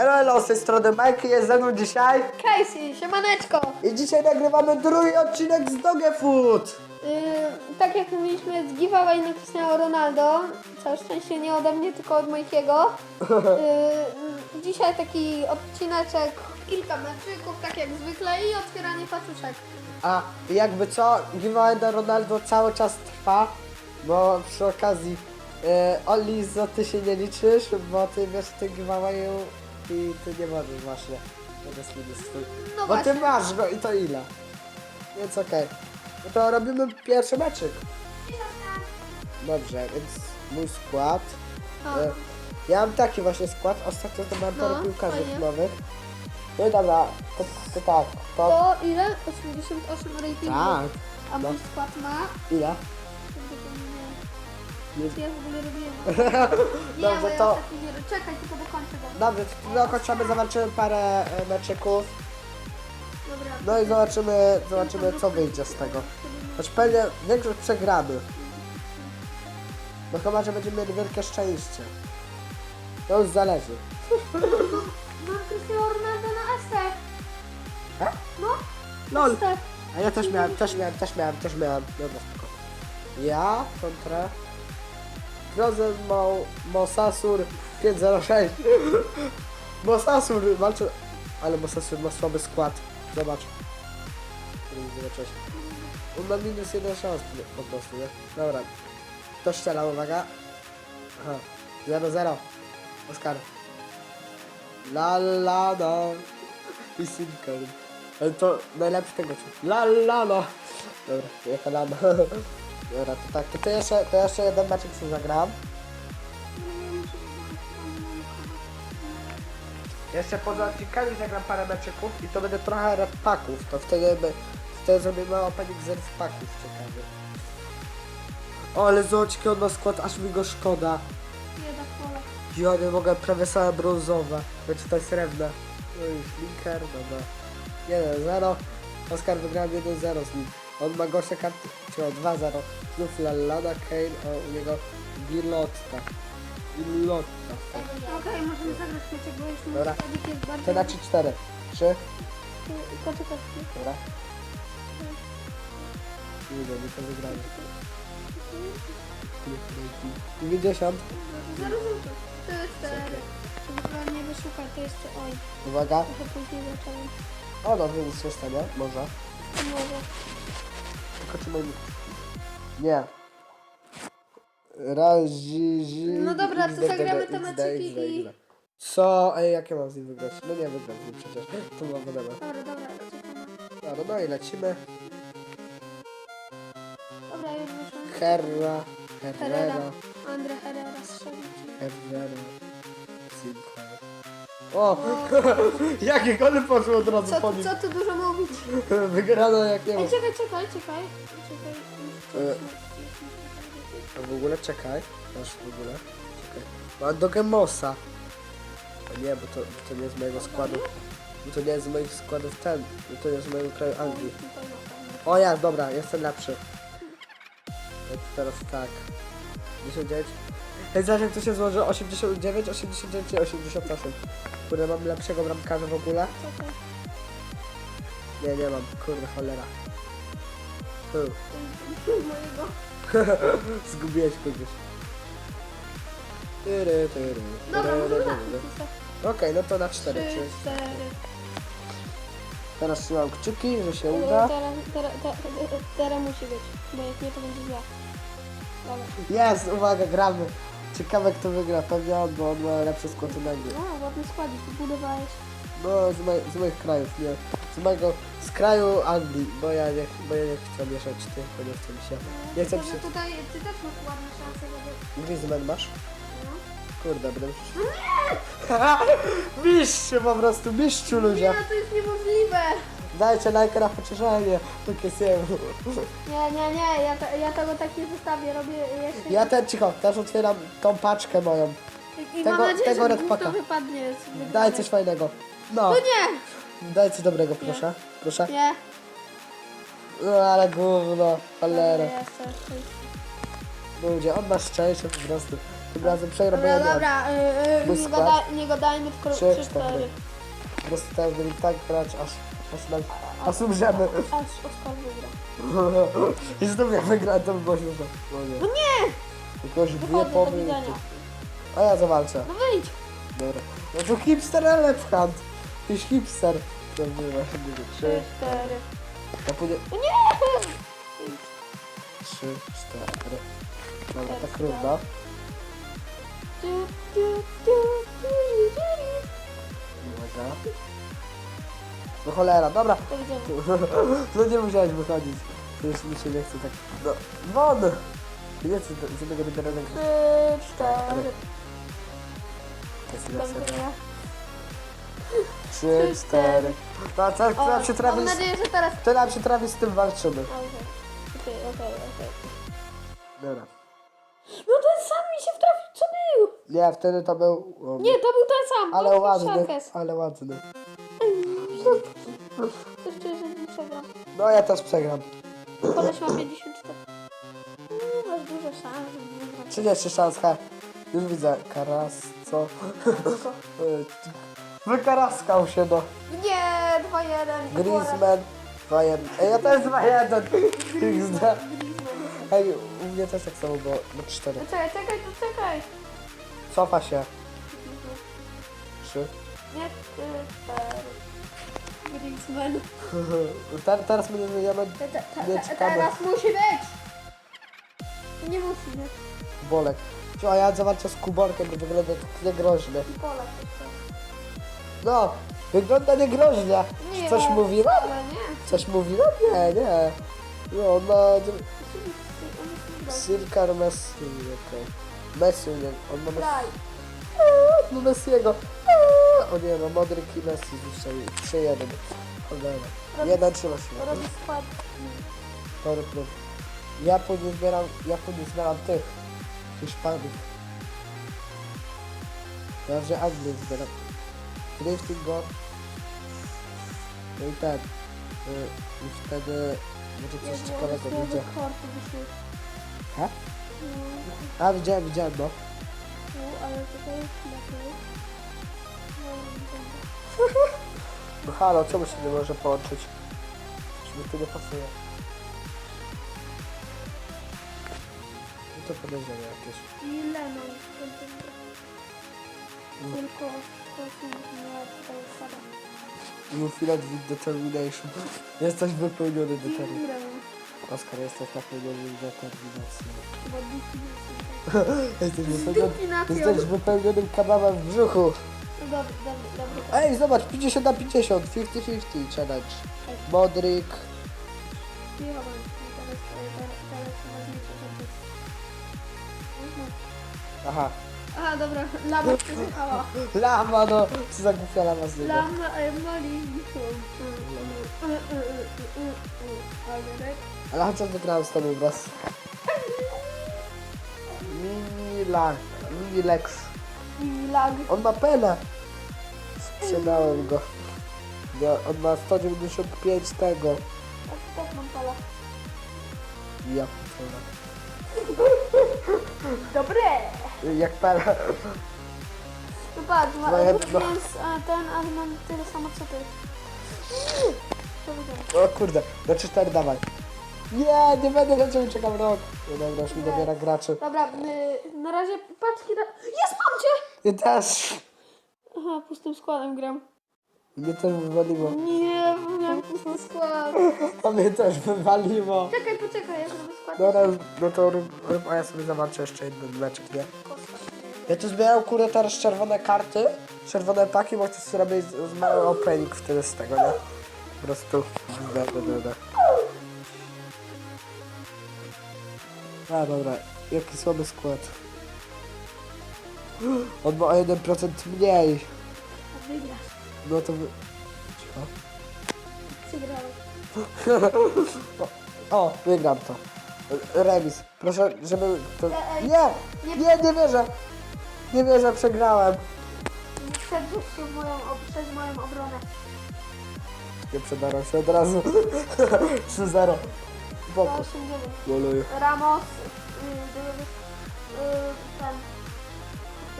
Elo, elo, z tej strony Mike, jest ze mną dzisiaj Casey, siemaneczko! i dzisiaj nagrywamy drugi odcinek z Doge Food. Yy, tak jak mówiliśmy z giveaway na Cristiano Ronaldo, całe szczęście nie ode mnie, tylko od Majkiego. Yy, dzisiaj taki odcineczek, kilka meczyków, tak jak zwykle i otwieranie paczuszek. A jakby co, giveaway na Ronaldo cały czas trwa, bo przy okazji e, Oli, za ty się nie liczysz, bo ty wiesz w tym giveawayu i ty nie możesz. To minus twój. No bo właśnie. ty masz go i to ile? Więc okej. No to robimy pierwszy meczyk. Dobrze, więc mój skład. O, E, Ja mam taki właśnie skład, ostatnio zdobyłem parę No, piłkarzy fajnie. nowych. No i dobra, to, to tak, to... to ile? 88 ratingu. Tak, A mój no. skład ma? ile? Nie- Co ja w ogóle robiłem? Nie, Dobrze, bo ja to- ostatnio nie... Czekaj, tylko dokończę go. Dobrze, to dokończymy, zobaczymy parę e, meczyków. Dobra. No i zobaczymy, zobaczymy co wyjdzie z tego. Choć pewnie większość przegramy. No chyba, że będziemy mieli wielkie szczęście. To już zależy. Mam Cristiano Ronaldo na ST. E? No, LOL! ST. A ja też miałem, też miałem, też miałem, też miałem. Dobra, spoko. Ja kontra Frozen Mo, Mosasur 506. Mosasur walczy... Ale Mosasur ma słaby skład. Zobacz. Zobaczyłeś. On ma minus jeden szans po prostu, nie? Dobra. To strzela, uwaga. Aha. 0-0. Oskar. La la la. I. Ale to najlepszy tego. La la la. Dobra, jechałem. Dobra, to tak, to, to jeszcze, to jeszcze jeden meczek sobie zagram. Jeszcze poza odcinkami zagram parę meczyków i to będzie trochę rap paków. To wtedy, by, wtedy zrobimy opening z rap paków ciekawy. O, ale zobaczcie, on ma skład, aż mi go szkoda. Nie da pola. Ja nie mogę, prawie same brązowe. Znaczy to srebrne. No i Flinker, dobra. 1-0. Oskar wygrał 1-0 z nim. On ma gorsze karty, czy o 2-0. Znów Lallana, Kane, a u niego Gilotta. Gilotta. Okej, możemy zagrać meczek, bo już mój Dobra. składik jest bardzo... To na 3-4. 3. Poczekaj, Dobra. Nie wiem, to wygramy. 90. Zero żółtych. To jest cztery. To chyba nie wyszukaj, to jeszcze... Oj, Uwaga. trochę później zacząłem. O, dobrze, nic się stanie. Może. Może. Czy mamy... Nie. Raz, zi, zi, No dobra, to XD, zagramy te meczyki i-. Co? Ej, jak ja mam z nim wygrać? No nie wygram z nim przecież. To ma wiadomo. Dobra, dobra, czekamy. Dobra, no i lecimy. Dobra, już wyszłam. Herra, Herrera, Herrera. Andre Herrera strzelił. Herrera. O! Jakie gole poszły od razu Co, po nim. co tu dużo mówić? Wygrano jak nie Ej, wiem. czekaj, czekaj, czekaj. Czekaj. E. A w ogóle czekaj. Masz w ogóle. Czekaj. Mam do Gemosa. O nie, bo to, bo to nie jest z mojego składu. Bo to nie jest z moich składów ten. Bo to jest z mojego kraju Anglii. O ja, dobra, jestem lepszy. Ja teraz tak. 59. Ej, zobacz jak to się złoży. 89, 89 i 88. Kurde, mam lepszego bramkarza w ogóle. Nie, nie mam. Kurde, cholera. Mojego. Zgubiłeś kogoś. Tyry, tyry, Dobra, tyry, może tyry, tyry. Okej, no to na 4. Trzy, cztery. Teraz trzymam kciuki, że się uda. teraz, teraz, teraz, teraz musi być, bo jak nie to będzie źle. Dobra. Jest, uwaga, gramy. Ciekawe kto wygra, pewnie on, bo on ma lepszy skład ode mnie. No, ładny składzik, budowałeś. No, z, moj, z moich krajów, nie. Z mojego, z kraju Anglii, bo ja nie, bo ja nie chcę mieszać tych, bo nie chce mi się. Nie chcę mi Może się. tutaj ty też masz ładne szanse, żeby... Griezmann masz? No. Kurde, będę musiał... Mistrzu po prostu, mistrzu Nie, ludzie. no to jest niemożliwe. Dajcie lajka na pocieszenie, się. Nie, nie, nie, ja, te, ja tego tak nie zostawię, robię jeszcze... Ja ten cicho, też otwieram tą paczkę moją. I tego- mam nadzieję, tego że Packa. wypadnie. z. Daj coś fajnego. No, No nie! daj coś dobrego, proszę. Proszę. Nie. No ale gówno, Dobra, cholera. jeszcze, jeszcze. Ludzie, on ma szczęście po prostu. Tym razem ja Dobra, dobra, yy, Mój nie, skład? gada, nie gadajmy, tylko Trzy, 3, cztery. 4. Po prostu teraz będę tak grać, aż, nam, aż umrzemy. Aż Oskar wygra. I znów jak wygrałem, to by było śmieszne. No nie. No nie! Jakoś dwie Wychodzę, do pomy widzenia. to... A ja zawalczę. No wyjdź! Dobra. No to hipster Elef Hunt. Tyś hipster. To bywa, nie 3, trzy, 4. ja pójdę... No nie! Trzy, cztery. Dobra, tak tu, tu. Uwaga. No cholera, dobra. No nie musiałeś wychodzić. To już mi się nie chce tak... No, won! Nie chcę do- z jednego wybieranego. 3, 4. Jest Do ile sekund? widzenia. Trzy, cztery. No, co nam się trafi Mam nadzieję, że teraz... Nam się trafi z tym walczymy. Okej, okej, okej. Dobra. No ten sam mi się wtrafił, co był? Nie, wtedy to był... o, Nie, to był ten sam. Ale ładny, ale ładny. Czuję, że nie przegram. No ja też przegram. Koleś ma 54. No, masz dużo szans, że nie wygram. 30 szans, ha. Już widzę. Karas, co? Tylko- Wykaraskał się, no. Nie, 2-1. Griezmann. 2-1. Ej, ja też 2-1. XD. Ej, u mnie też tak samo było. No 4. No czekaj, czekaj, to czekaj. Cofa się. 3. Nie, 4. Griezmann. Ter, teraz Te- te- te- Nie, te- ciekawe. Teraz musi być. Nie musi być. bolek. A ja zawalczę z kuborkiem, bo wygląda niegroźnie. Pola. No, wygląda niegroźnie. Nie, Coś mówiła? Ale nie. Coś mówiła? Nie, nie. No, ma... Sirkar Messi, okej. Messi, nie, on ma Messi. Daj. No Messiego. O nie, no Modryk i Messi zniszczyli. 3-1. Cholera. Jeden trzyma się. Robi skład. Tory prób. Ja później zbieram, ja później zbieram tych. Hiszpanów. Że Anglię zbieram. Drifting go. No i ten. Y, I wtedy może coś ciekawego będzie. Ha? No, A widziałem, widziałem no. tu, ale tutaj lepiej. No. No halo, czemu się nie może połączyć? Coś mi tu nie pasuje. No to podejrzenie jakieś. I. Tylko nie tutaj spada. You feel it with determination. Jesteś wypełniony determinacją. Oskar, jesteś napełniony determinacją. Jesteś wypełniony, jesteś wypełnionym kebabem w brzuchu. Dobry, dobry, dobry. Ej, zobacz, 50 na 50, 50-50 challenge. Modryk. Nie chyba nie. Teraz, teraz, teraz ważniejsze rzeczy. Mhm. Aha. Aha, dobra, lama przesłuchała. Lama, no. Co za głupia lama z niego. Lama e. Ale? Ale chociaż wygrałem z tobą raz. Mini lag. Mini Lex. I lag. On ma penę. Sprzedałem go. Ja, on ma 195 tego. Tak, tak mam pala. Ja Dobre! Jak pela. No patrz, ma, No ja- no. a, ten, ale mam tyle samo co ty. To. O kurde, do 4 dawaj. Nie, nie będę leciał, czekam rok. No dobra, już mi dobiera graczy. Dobra, y, na razie paczki da... Jest, mam cię! I też. Aha, pustym składem gram. Mnie też wywaliło. Nie, miałem pusty skład. A mnie też wywaliło. Czekaj, poczekaj, ja zrobię skład. Dobra, no to rób, rób, a ja sobie zobaczę jeszcze jeden meczek, nie? Ja tu zbieram kurde teraz czerwone karty, czerwone paki, bo chcę sobie robić z, z mały opening wtedy z tego, nie? Po prostu. Da, da, da, da. A dobra, jaki słaby skład. On ma o 1% mniej. Wygrasz. No to wy... Cicho. Przegrałeś. O, wygram to. Remis. Proszę, żeby... To... Ej, ej. Nie! Nie, nie wierzę! Nie wierzę, przegrałem. Przedrzeć się w moją, ob- przez moją obronę. Nie przedarłem się od razu. 3-0. Boku. 189. Goluję. Ramos, y, y, y, ten,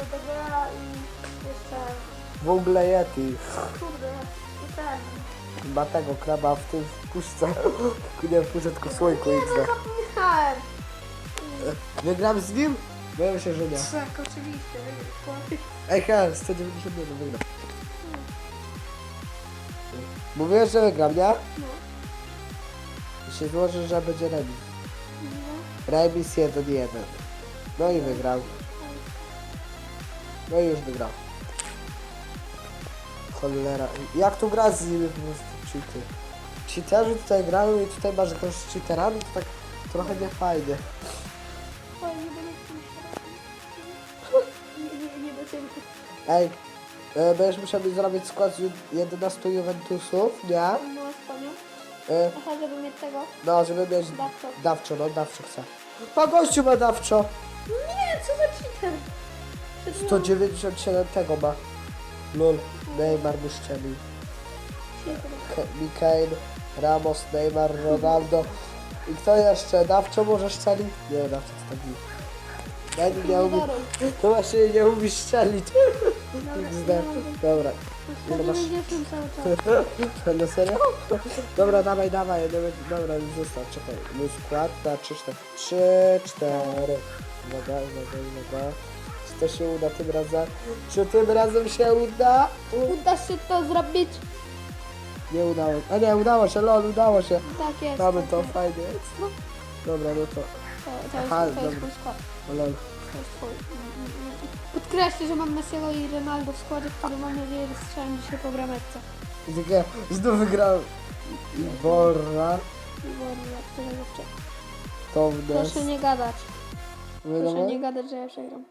do DGA i jeszcze, W ogóle Yeti. kurde, i ten. Chyba tego kraba w tym w puszce. Nie w puszce, tylko w słońku Nie, no XD. zapomniałem. Wygram z nim? Boję się, że nie. Tak, oczywiście. Ej, he, 191 wygram. Mówiłem, że wygram, nie? No. I się złoży, że będzie remis. No. Remis 1-1. No i wygrał. No i już wygrał. Cholera. Jak tu gra z nimi po prostu cheaty? Cheaterzy tutaj grają i tutaj masz z cheaterami, to tak trochę nie fajnie. Oj, nie będę Nie, nie, nie. Ej, e, będziesz musiał mi zrobić skład z ju- 11 Juventusów, nie? No, wspaniał. E, Aha, żeby mieć tego. no, żeby mieć Dawco. dawczo, no dawczo chcę. Pa gościu ma dawczo! Nie, co za cheater. Przed chwilą 197 tego ma. Lul, Neymar mu szczelił. Mikael, Ramos, Neymar, Ronaldo. I kto jeszcze? Dawczo może szczelić? Nie, dawczo to nie. Dani nie umie. To właśnie nie umie szczelić. Dobra. Na Ile masz? 90 cały czas. No serio? Dobra, dawaj, dawaj. Dobra, dobra zostaw, czekaj. Mój skład na 3, 4. 3, 4. Uwaga, uwaga, uwaga. To się uda tym razem? Czy tym razem się uda? U- Uda się to zrobić. Nie udało. A nie, udało się, lol, udało się. Tak jest. Mamy tak to, jest. fajnie. No, Dobra, no to. to, to jest, Aha, to jest dobra. mój skład. O, lol. To jest twój. Podkreślę, że mam Messiego i Ronaldo w składzie, który mam nadzieję, że strzelają dzisiaj po brametce. I takie, znów wygrał. I Borra, Borja, którego wczoraj. Tovnes. Proszę nie gadać. Proszę nie gadać, że ja przegram.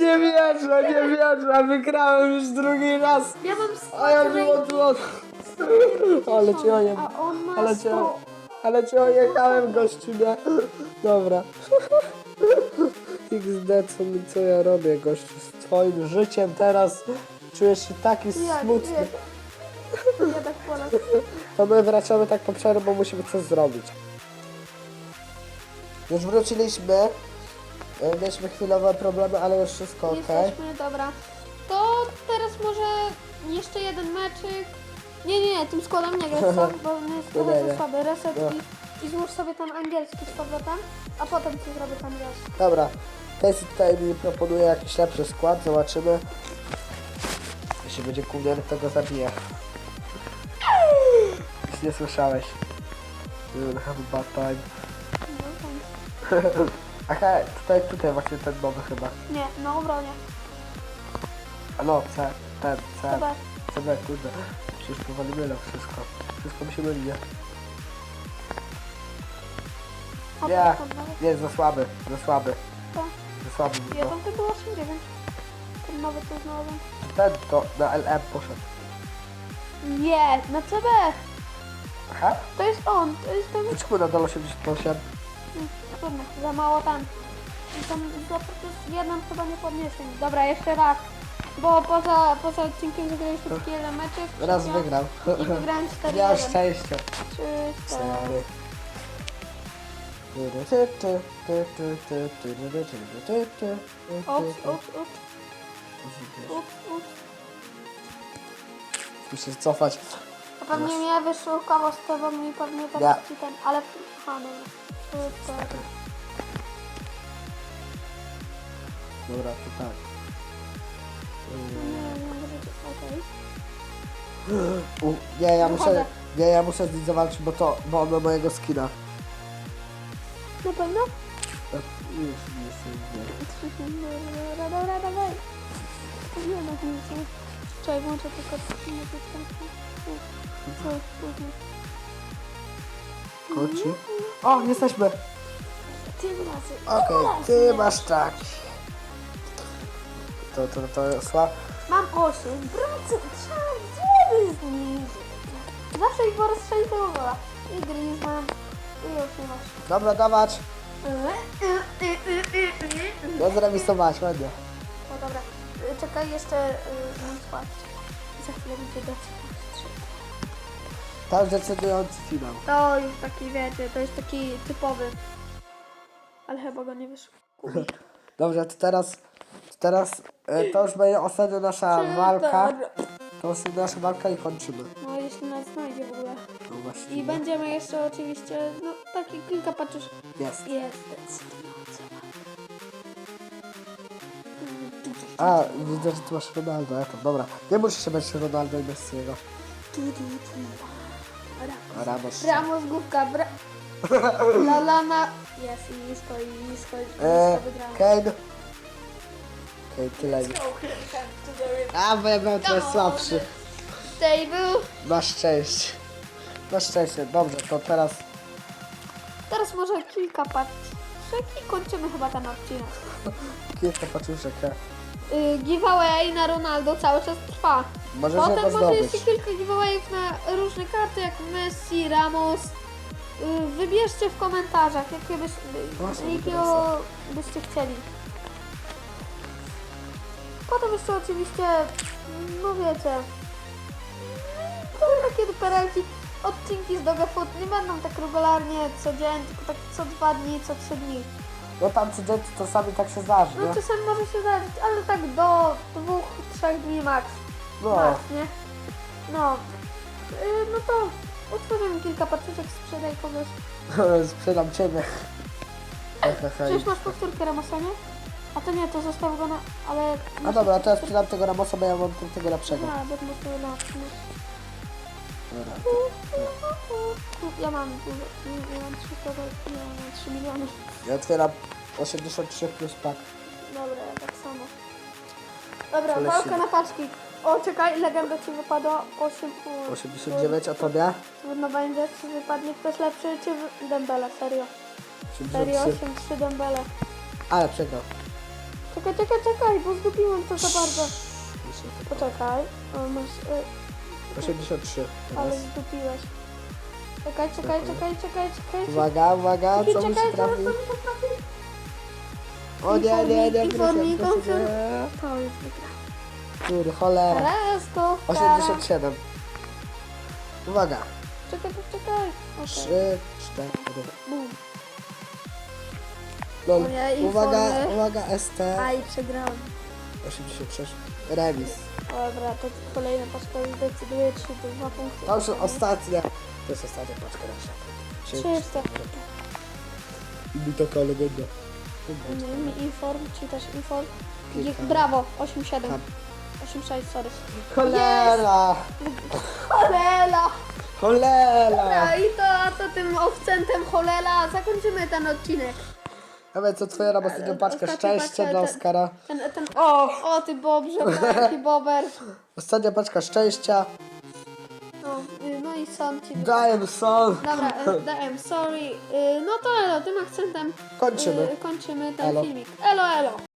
Nie wierzę, nie wierzę, wygrałem już drugi raz. Ja mam A ja skład wyłączyłem. Ale cię ojem. A on ma Ale cię, 100. ale cię ojechałem gościu, nie? Dobra. XD, co, mi- co ja robię gościu z twoim życiem teraz czujesz się taki Jak, smutny. jak? Ja tak płonę. To my wracamy tak po przerwie, bo musimy coś zrobić. Już wróciliśmy. E, Mieliśmy chwilowe problemy, ale już wszystko ok. Jesteśmy, dobra. To teraz może jeszcze jeden meczyk. Nie, nie, nie, tym składem nie grać, co? bo on jest Nie, nie, trochę nie. za słaby. Reset No. i, i złóż sobie ten angielski z powrotem, a potem ci zrobię ten angielski. Dobra. Casey tutaj mi proponuje jakiś lepszy skład, zobaczymy. Jeśli będzie kunier, to go zabiję. Jeśli nie słyszałeś. Will have a bad time. No, tam. Aha, tutaj, tutaj właśnie ten nowy chyba. Nie, na obronie. A no, C, ten, C, Chyba. CB, kurde. Przecież powoli mylę wszystko. Wszystko mi się myli, nie? Nie, tam nie, za słaby, za słaby, To. za słaby to. Jeden to było 89. Ten nowy to znalazłem. Ten to na LM poszedł. Nie, na CB. Aha, To jest on, to jest ten... dlaczego nadal 88? Trudno, za mało tam. Tam za jeden chyba nie podniosłem. Dobra, jeszcze raz. Bo poza, poza odcinkiem zagraliśmy taki meczek. Raz trzecia. wygrał. I wygrałem 4 Miał 1 szczęście. 3, 4. Cztery. Ups, ups, ups, ups, ups. Muszę cofać. To pewnie mnie wyszukało z tobą i pewnie Ja. teraz ci ten, ale... Aha, no. Super. Dobra, to tak. Nie, nie możecie, okej. U, nie, ja muszę, Wychodzę. nie, ja muszę z nim zawalczyć, bo to, bo on ma mojego skina. Na pewno? Już nie chcę, nie. Dobra, dobra, dawaj. Nie ma nic. Czekaj, włączę tylko muzyczkę. Koci. O, jesteśmy. Tym razem. Okej, ty masz tak. To, to, to słab. Mam 8. Wracam. Żeby. Zawsze ich po raz strzeli tego gola. I Griezmann. I już nie masz. Dobra, dawać. No zremisować, ładnie. No dobra. Czekaj, jeszcze y, mam skład. Za chwilę będzie dać. To już decydujący finał. To już taki, wiecie, to jest taki typowy. Ale chyba go nie wyszło. Dobrze, to teraz, to teraz e, to już będzie ostatnia nasza walka. To już nasza walka i kończymy. No jeśli nas znajdzie w ogóle. No właśnie. I będziemy jeszcze oczywiście, no takie kilka patrzysz. Jest. Jest. A, widzę, że ty masz Ronaldo, ja tam, dobra. Nie musisz się bać Ronaldo i Messiego. Tu, tu, tu. Ramos. Ramos główka, bra... Lalana. Jest i nisko, i nisko, i nisko E, wygrałem. Kane. Kane, tyle. A, bo ja byłem trochę słabszy. Table. Masz szczęście. Masz szczęście. Dobrze, to teraz Teraz może kilka patrzek i kończymy chyba ten odcinek. kilka paczuszek. ja. Y, giveaway na Ronaldo cały czas trwa. Możesz Potem może zdobyć. jeszcze kilka giveawayów na różne karty jak Messi, Ramos. Y, wybierzcie w komentarzach, jakie byś, Właśnie, jakiego byście chcieli. Potem jeszcze oczywiście, no wiecie, to takie duperelki, odcinki z Doga Food nie będą tak regularnie co dzień, tylko tak co dwa dni, co trzy dni. No tam codziennie czasami tak się zdarzy, No nie? czasem może się zdarzyć, ale tak do dwóch, trzech dni max. No. Max, nie? No. Y, no to otworzymy kilka paczeczek, sprzedaj kogoś. Sprzedam ciebie. Przecież masz powtórkę Ramosa, nie? A to nie, to zostaw go na... ale... A dobra, to ja sprzedam tego Ramosa, bo ja mam tego lepszego. A, bo to na... Dobra. Ja mam dużo, ja mam 300, ja mam 3 miliony. Ja otwieram 83 plus pak. Dobra, ja tak samo. Dobra, walka na paczki. O, czekaj, legenda ci wypadła 8... 89, a tobie? Trudno będzie, czy wypadnie ktoś lepszy, czy wy- Dembele, serio. Serio, 83. 8-3 Dembele. Ale przegrał. Czekaj, czekaj, czekaj, bo zgubiłem to za bardzo. Poczekaj, o, masz, y, 83. ale Teraz. zgubiłeś. Czekaj, czekaj, czekaj, czekaj, czekaj. Uwaga, uwaga, Czekaj, co czekaj, zaraz trafi? to mi się trafi. O nie, nie, nie, proszę. To już wygra. Kurde, cholera. Teraz to. 87. Uwaga. Czekaj, czekaj. Okej. 3, 4. Bum. Lol. O nie, Uwaga, informy. uwaga, ST. Aj, przegrałem. 86. Remis. Dobra, to kolejna paczka już decyduje, czy to dwa punkty. To już ostatnia. To jest ostatnia paczka nasza. Czyste. I mi taka legenda. Mi inform, czy też inform. Kilka. Brawo, 8-7. Tam. 8-6, sorry. Cholera! Holela! Cholera! No i to, to tym akcentem holela zakończymy ten odcinek. A więc otwieram ostatnią paczkę Ostatnia szczęścia paczka, dla ten- Oskara. Ten, ten, o, o ty bobrze, taki bober. Ostatnia paczka szczęścia. No, y, no i są ci... Dajem son. Dobra, y, DM, sorry. Y, No to elo, tym akcentem Kończymy. y, kończymy ten Elo. filmik. Elo, elo.